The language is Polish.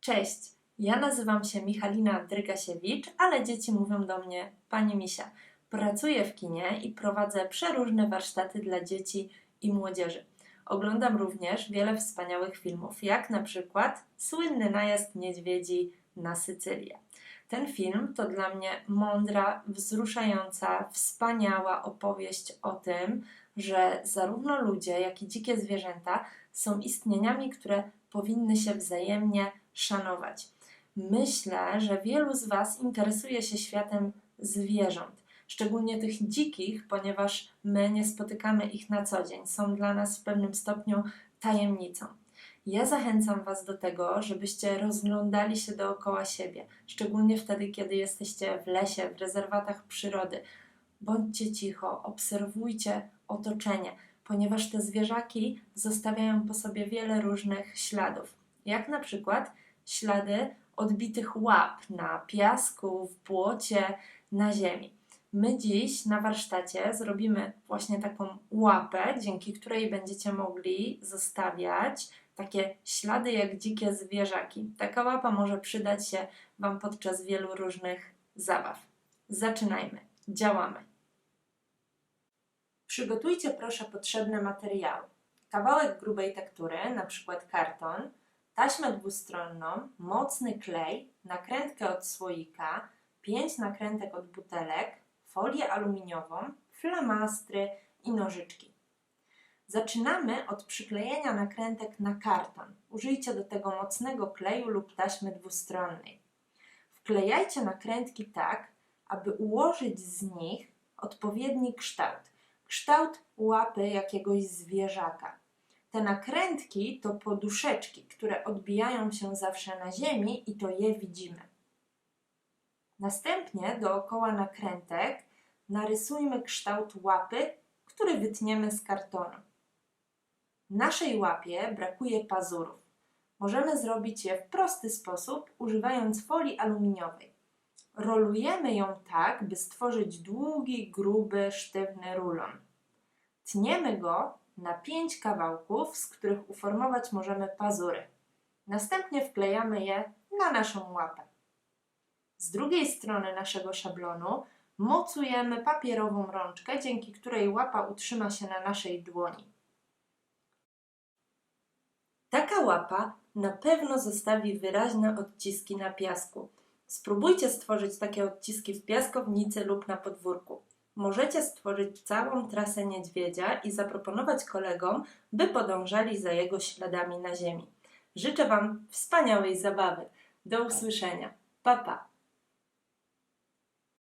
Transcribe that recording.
Cześć, ja nazywam się Michalina Drygasiewicz, ale dzieci mówią do mnie Pani Misia. Pracuję w kinie i prowadzę przeróżne warsztaty dla dzieci i młodzieży. Oglądam również wiele wspaniałych filmów, jak na przykład Słynny najazd niedźwiedzi na Sycylię. Ten film to dla mnie mądra, wzruszająca, wspaniała opowieść o tym, że zarówno ludzie, jak i dzikie zwierzęta są istnieniami, które powinny się wzajemnie szanować. Myślę, że wielu z Was interesuje się światem zwierząt, szczególnie tych dzikich, ponieważ my nie spotykamy ich na co dzień. Są dla nas w pewnym stopniu tajemnicą. Ja zachęcam Was do tego, żebyście rozglądali się dookoła siebie, szczególnie wtedy, kiedy jesteście w lesie, w rezerwatach przyrody. Bądźcie cicho, obserwujcie otoczenie, ponieważ te zwierzaki zostawiają po sobie wiele różnych śladów, jak na przykład ślady odbitych łap na piasku, w błocie, na ziemi. My dziś na warsztacie zrobimy właśnie taką łapę, dzięki której będziecie mogli zostawiać takie ślady jak dzikie zwierzaki. Taka łapa może przydać się Wam podczas wielu różnych zabaw. Zaczynajmy, działamy. Przygotujcie proszę potrzebne materiały. Kawałek grubej tektury, przykład karton, taśmę dwustronną, mocny klej, nakrętkę od słoika, 5 nakrętek od butelek, folię aluminiową, flamastry i nożyczki. Zaczynamy od przyklejenia nakrętek na karton. Użyjcie do tego mocnego kleju lub taśmy dwustronnej. Wklejajcie nakrętki tak, aby ułożyć z nich odpowiedni kształt. Kształt łapy jakiegoś zwierzaka. Te nakrętki to poduszeczki, które odbijają się zawsze na ziemi i to je widzimy. Następnie dookoła nakrętek narysujmy kształt łapy, który wytniemy z kartonu. Naszej łapie brakuje pazurów. Możemy zrobić je w prosty sposób, używając folii aluminiowej. Rolujemy ją tak, by stworzyć długi, gruby, sztywny rulon. Tniemy go na pięć kawałków, z których uformować możemy pazury. Następnie wklejamy je na naszą łapę. Z drugiej strony naszego szablonu mocujemy papierową rączkę, dzięki której łapa utrzyma się na naszej dłoni. Taka łapa na pewno zostawi wyraźne odciski na piasku. Spróbujcie stworzyć takie odciski w piaskownicy lub na podwórku. Możecie stworzyć całą trasę niedźwiedzia i zaproponować kolegom, by podążali za jego śladami na ziemi. Życzę Wam wspaniałej zabawy. Do usłyszenia. Pa, pa.